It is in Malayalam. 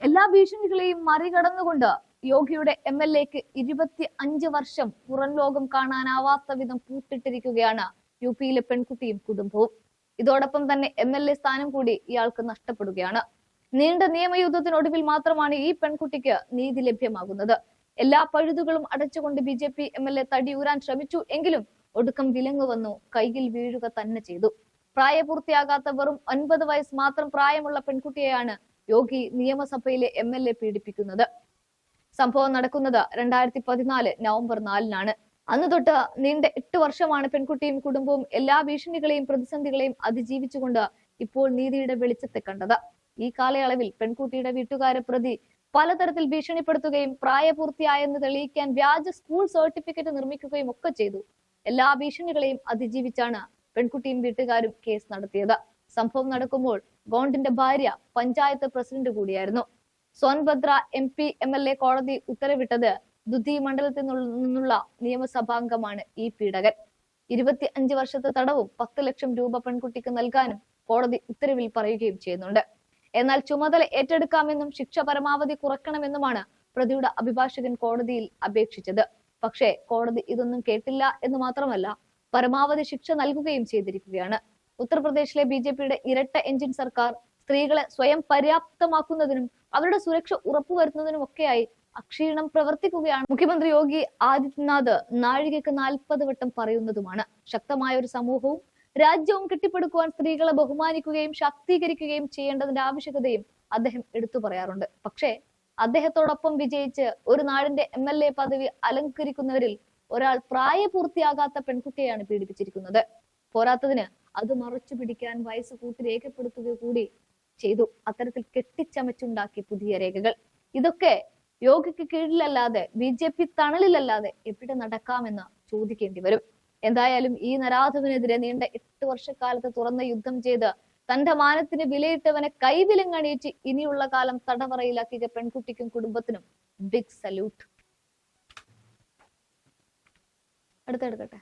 എല്ലാ ഭീഷണികളെയും മറികടന്നുകൊണ്ട് യോഗിയുടെ എം എൽ എക്ക് ഇരുപത്തി അഞ്ച് വർഷം പുറം ലോകം കാണാനാവാത്ത വിധം പൂട്ടിട്ടിരിക്കുകയാണ് യു പിയിലെ പെൺകുട്ടിയും കുടുംബവും. ഇതോടൊപ്പം തന്നെ എം എൽ എ സ്ഥാനം കൂടി ഇയാൾക്ക് നഷ്ടപ്പെടുകയാണ്. നീണ്ട നിയമയുദ്ധത്തിനൊടുവിൽ മാത്രമാണ് ഈ പെൺകുട്ടിക്ക് നീതി ലഭ്യമാകുന്നത്. എല്ലാ പഴുതുകളും അടച്ചുകൊണ്ട് B J P M L A തടിയൂരാൻ ശ്രമിച്ചു എങ്കിലും ഒടുക്കം വിലങ്ങു വന്നു കൈയിൽ വീഴുക തന്നെ ചെയ്തു. പ്രായപൂർത്തിയാകാത്ത വെറും ഒൻപത് വയസ്സ് മാത്രം പ്രായമുള്ള പെൺകുട്ടിയെയാണ് യോഗി നിയമസഭയിലെ എം എൽ എ പീഡിപ്പിക്കുന്നത്. സംഭവം നടക്കുന്നത് രണ്ടായിരത്തി പതിനാല് നവംബർ നാലിനാണ്. അന്ന് തൊട്ട് നീണ്ട എട്ട് വർഷമാണ് പെൺകുട്ടിയും കുടുംബവും എല്ലാ ഭീഷണികളെയും പ്രതിസന്ധികളെയും അതിജീവിച്ചുകൊണ്ട് ഇപ്പോൾ നീതിയുടെ വെളിച്ചത്തെ കണ്ടത്. ഈ കാലയളവിൽ പെൺകുട്ടിയുടെ വീട്ടുകാരെ പ്രതി പലതരത്തിൽ ഭീഷണിപ്പെടുത്തുകയും പ്രായപൂർത്തിയായെന്ന് തെളിയിക്കാൻ വ്യാജ സ്കൂൾ സർട്ടിഫിക്കറ്റ് നിർമ്മിക്കുകയും ഒക്കെ ചെയ്തു. എല്ലാ ഭീഷണികളെയും അതിജീവിച്ചാണ് പെൺകുട്ടിയും വീട്ടുകാരും കേസ് നടത്തിയത്. സംഭവം നടക്കുമ്പോൾ ഗോണ്ടിന്റെ ഭാര്യ പഞ്ചായത്ത് പ്രസിഡന്റ് കൂടിയായിരുന്നു. Sonbhadra M P M L A കോടതി ഉത്തരവിട്ടത് ദുതി മണ്ഡലത്തിൽ നിന്നുള്ള നിയമസഭാംഗമാണ് ഈ പീഡകൻ. ഇരുപത്തി അഞ്ച് വർഷത്തെ തടവും പത്ത് ലക്ഷം രൂപ പെൺകുട്ടിക്ക് നൽകാനും കോടതി ഉത്തരവിൽ പറയുകയും ചെയ്യുന്നുണ്ട്. എന്നാൽ ചുമതല ഏറ്റെടുക്കാമെന്നും ശിക്ഷ പരമാവധി കുറക്കണമെന്നുമാണ് പ്രതിയുടെ അഭിഭാഷകൻ കോടതിയിൽ അപേക്ഷിച്ചത്. പക്ഷേ കോടതി ഇതൊന്നും കേട്ടില്ല എന്ന് മാത്രമല്ല പരമാവധി ശിക്ഷ നൽകുകയും ചെയ്തിരിക്കുകയാണ്. ഉത്തർപ്രദേശിലെ ബി ജെ പിയുടെ ഇരട്ട എഞ്ചിൻ സർക്കാർ സ്ത്രീകളെ സ്വയം പര്യാപ്തമാക്കുന്നതിനും അവരുടെ സുരക്ഷ ഉറപ്പുവരുത്തുന്നതിനും ഒക്കെയായി അക്ഷീണം പ്രവർത്തിക്കുകയാണ്. മുഖ്യമന്ത്രി യോഗി ആദിത്യനാഥ് നാഴികക്ക് നാൽപ്പത് വട്ടം പറയുന്നതുമാണ്. ശക്തമായ ഒരു സമൂഹവും രാജ്യവും കെട്ടിപ്പടുക്കുവാൻ സ്ത്രീകളെ ബഹുമാനിക്കുകയും ശാക്തീകരിക്കുകയും ചെയ്യേണ്ടതിന്റെ ആവശ്യകതയും അദ്ദേഹം എടുത്തു പറയാറുണ്ട്. പക്ഷേ അദ്ദേഹത്തോടൊപ്പം വിജയിച്ച് ഒരു നാടിന്റെ എം എൽ എ പദവി അലങ്കരിക്കുന്നവരിൽ ഒരാൾ പ്രായപൂർത്തിയാകാത്ത പെൺകുട്ടിയെയാണ് പീഡിപ്പിച്ചിരിക്കുന്നത്. പോരാത്തതിന് അത് മറച്ചു പിടിക്കാൻ വയസ്സ് കൂട്ടി രേഖപ്പെടുത്തുക കൂടി ചെയ്തു. അത്തരത്തിൽ കെട്ടിച്ചമച്ചുണ്ടാക്കി പുതിയ രേഖകൾ. ഇതൊക്കെ യോഗിക്ക് കീഴിലല്ലാതെ ബി ജെ പി തണലിലല്ലാതെ എവിടെ നടക്കാമെന്ന് ചോദിക്കേണ്ടി വരും. എന്തായാലും ഈ നരാധവനെതിരെ നീണ്ട എട്ട് വർഷക്കാലത്ത് തുറന്ന യുദ്ധം ചെയ്ത് തന്റെ മാനത്തിന് വിലയിട്ടവനെ കൈവിലങ്ങണിയിച്ച് ഇനിയുള്ള കാലം തടവറയിലാക്കിയ പെൺകുട്ടിക്കും കുടുംബത്തിനും ബിഗ് സല്യൂട്ട് അടുത്തെടുക്കട്ടെ.